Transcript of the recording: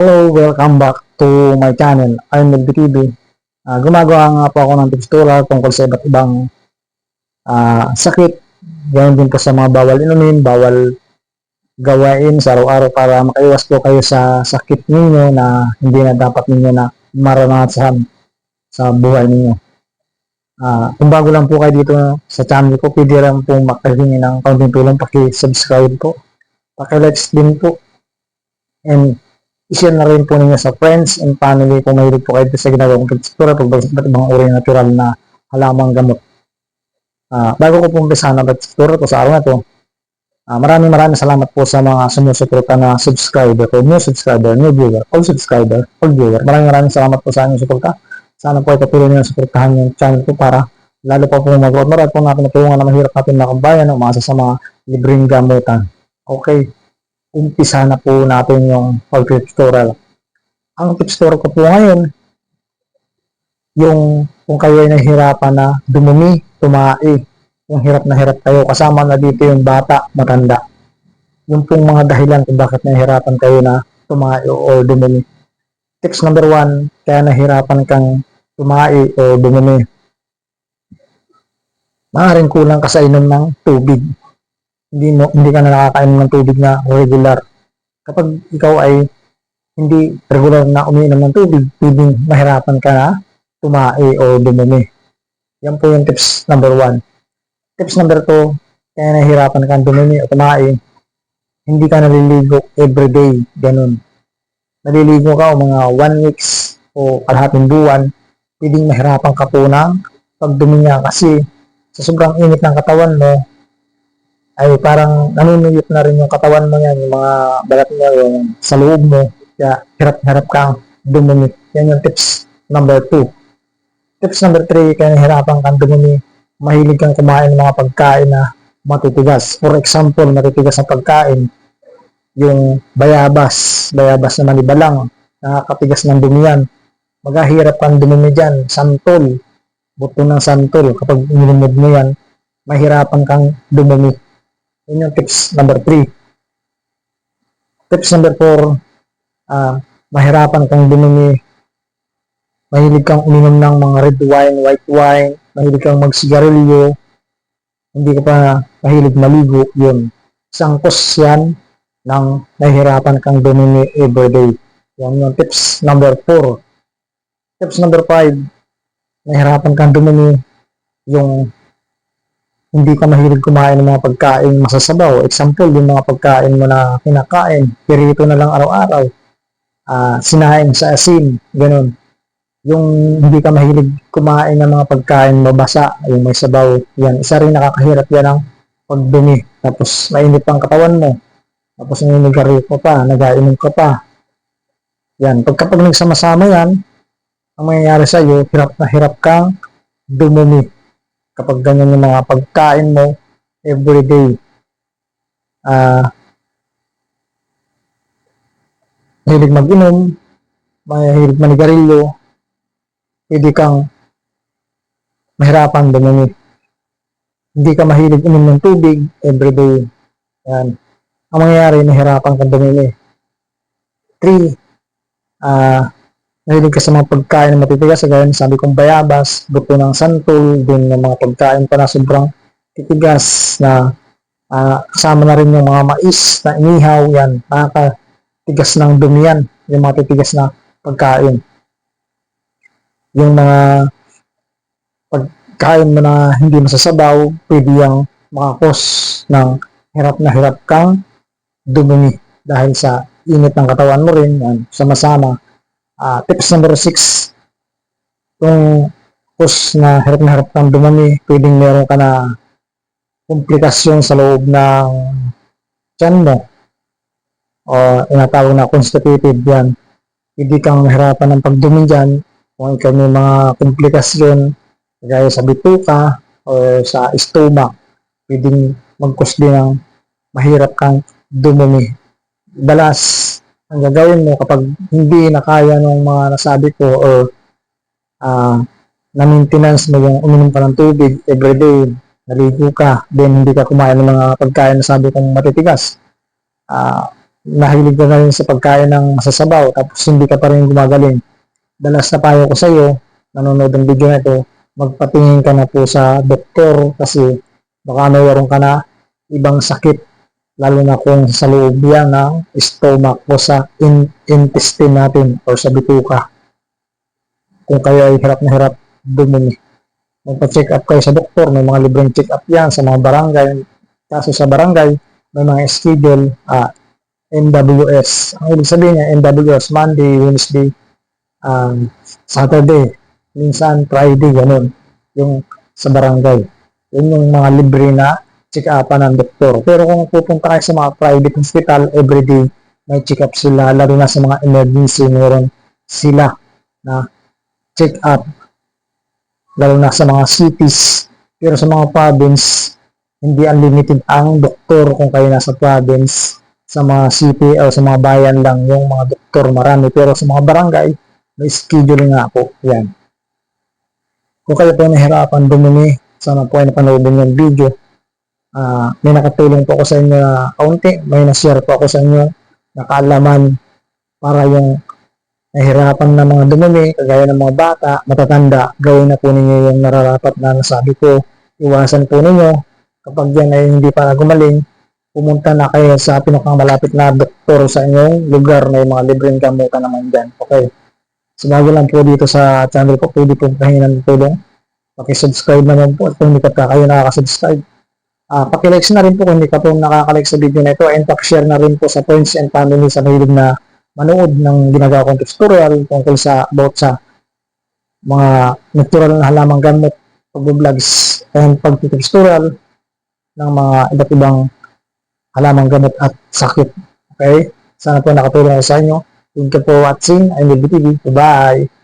Hello, welcome back to my channel. I'm Melby TV. Ah, gumagawa nga po ako ng tutorial tungkol sa iba't ibang ah, sakit. Ganyan din po sa mga bawal inumin, bawal gawain sa araw-araw para makaiwas po kayo sa sakit ninyo na hindi na dapat ninyo na maranasan sa buhay ninyo. Ah, kung bago lang po kayo dito sa channel ko, pwede lang po makahingi ng kaunting tulong, paki-subscribe po. Paki-likes din po. And i-share na rin po ninyo sa friends and family kung mahilig po kayo sa ginagawang pagsitura pag iba't ibang uri ng natural na halamang gamot. Ah, bago ko po umpisa na pagsitura po sa araw na to, ah, maraming maraming salamat po sa mga sumusuporta na subscriber ko, new subscriber, new viewer, old subscriber, old viewer. Maraming maraming salamat po sa inyong suporta. Sana po ay patuloy niyo suportahan yung channel ko para lalo pa po mag-growth. Marami po natin natulungan na mahirap natin na kabayan, umasa sa mga libreng gamutan. Okay umpisa na po natin yung pag-tutorial. Ang tutorial ko po ngayon, yung kung kayo ay nahihirapan na dumumi, tumai, yung hirap na hirap kayo, kasama na dito yung bata, matanda. Yung pong mga dahilan kung bakit nahihirapan kayo na tumai o dumumi. Tips number one, kaya nahihirapan kang tumai o dumumi. Maaaring kulang ka sa inom ng tubig hindi mo hindi ka na nakakainom ng tubig na regular. Kapag ikaw ay hindi regular na umiinom ng tubig, pwedeng mahirapan ka na tumai o dumumi. Yan po yung tips number one. Tips number two, kaya nahihirapan kang dumumi o tumai, hindi ka naliligo everyday, ganun. Naliligo ka o mga one weeks o kalahating buwan, pwedeng mahirapan ka po ng pagdumi niya kasi sa sobrang init ng katawan mo, ay parang nanunuyot na rin yung katawan mo yan, yung mga balat mo, yung sa loob mo. Kaya hirap-hirap kang dumumi. Yan yung tips number 2. Tips number 3, kaya nahirapan kang dumumi, mahilig kang kumain ng mga pagkain na matitigas. For example, matitigas ang pagkain, yung bayabas, bayabas na manibalang, nakakatigas ng dumiyan. Maghahirap kang dumumi dyan, santol, buto ng santol. Kapag nilimod mo yan, mahirapan kang dumumi. Yun yung tips number 3. Tips number 4, uh, mahirapan kang dumumi. Mahilig kang uminom ng mga red wine, white wine, mahilig kang magsigarilyo, hindi ka pa mahilig maligo, yun. Isang cause yan ng nahihirapan kang dumumi everyday. Yan yung tips number 4. Tips number 5, nahihirapan kang dumumi yung hindi ka mahilig kumain ng mga pagkain masasabaw. Example, yung mga pagkain mo na kinakain, pirito na lang araw-araw, uh, sinain sa asin, ganun. Yung hindi ka mahilig kumain ng mga pagkain mabasa, yung may sabaw, yan. Isa rin nakakahirap yan ang pagdumi. Tapos, mainit ang katawan mo. Tapos, naninigarilyo ka pa, nagainom ka pa. Yan. Pagkapag nagsama-sama yan, ang mangyayari sa iyo, hirap na hirap kang dumumi kapag ganyan yung mga pagkain mo everyday. Ah, uh, mahilig mag-inom, mahilig manigarilyo, pwede kang mahirapan dumumi. Hindi ka mahilig inom ng tubig everyday. Yan. Ang mangyayari, nahirapan kang dumumi. 3. Ah, uh, Mahilig ka sa mga pagkain na matitigas, gaya ng sabi kong bayabas, buto ng santol, din ng mga pagkain pa na sobrang titigas na uh, kasama na rin yung mga mais na inihaw, yan, nakakatigas ng dumiyan, yung mga titigas na pagkain. Yung mga pagkain mo na hindi masasabaw, pwede yung makakos ng hirap na hirap kang dumumi dahil sa init ng katawan mo rin, yan, sama-sama Uh, tips number 6, kung pus na harap na harap kang dumami, pwedeng meron ka na komplikasyon sa loob ng tiyan mo o inatawag na constipated yan. Hindi kang mahirapan ng pagdumi dyan kung ikaw may mga komplikasyon gaya sa bituka o sa stomach, pwedeng mag-cause din ng mahirap kang dumumi. Dalas, ang gagawin mo kapag hindi na kaya ng mga nasabi ko or uh, na maintenance mo yung uminom ka ng tubig everyday, naligo ka, then hindi ka kumain ng mga pagkain na sabi kong matitigas. Uh, nahilig ka na rin sa pagkain ng masasabaw tapos hindi ka pa rin gumagaling. Dalas na payo ko sa iyo, nanonood ng video na ito, magpatingin ka na po sa doktor kasi baka mayroon ka na ibang sakit lalo na kung sa loob yan ng stomach o sa in- intestine natin or sa bituka. Kung kayo ay hirap na hirap dumumi. Magpa-check up kayo sa doktor, may mga libreng check up yan sa mga barangay. Kaso sa barangay, may mga schedule, ah, NWS. Ang ibig sabihin niya, NWS, Monday, Wednesday, um, Saturday, minsan Friday, ganun. Yung sa barangay. Yun yung mga libre na check-upan ng doktor. Pero kung pupunta kayo sa mga private hospital, everyday, may check-up sila, lalo na sa mga emergency, meron sila na check-up, lalo na sa mga cities. Pero sa mga province, hindi unlimited ang doktor kung kayo nasa province. Sa mga city o sa mga bayan lang yung mga doktor marami. Pero sa mga barangay, may schedule nga po. Yan. Kung kayo po nahirapan dumumi, sana po ay napanood yung video. Ah, may nakatulong po ako sa inyo na kaunti. May na-share po ako sa inyo na kaalaman para yung nahirapan na mga dumumi, kagaya ng mga bata, matatanda, gawin na po ninyo yung nararapat na nasabi ko. Iwasan po ninyo kapag yan ay hindi pa gumaling, pumunta na kayo sa pinakamalapit na doktor sa inyong lugar na yung mga libreng gamutan naman dyan. Okay. So lang po dito sa channel ko, pwede po kahingan ng tulong. Pakisubscribe naman po kung hindi pa ka kayo nakakasubscribe. Ah, pakilike na rin po kung hindi ka po nakakalike sa video na ito and pakishare na rin po sa friends and family sa mahilig na manood ng ginagawa kong tutorial tungkol sa about sa mga natural na halamang gamot, pag-vlogs and pag-tutorial ng mga iba't ibang halamang gamot at sakit. Okay? Sana po nakatulong sa inyo. Thank you for watching. I'm TV. Bye!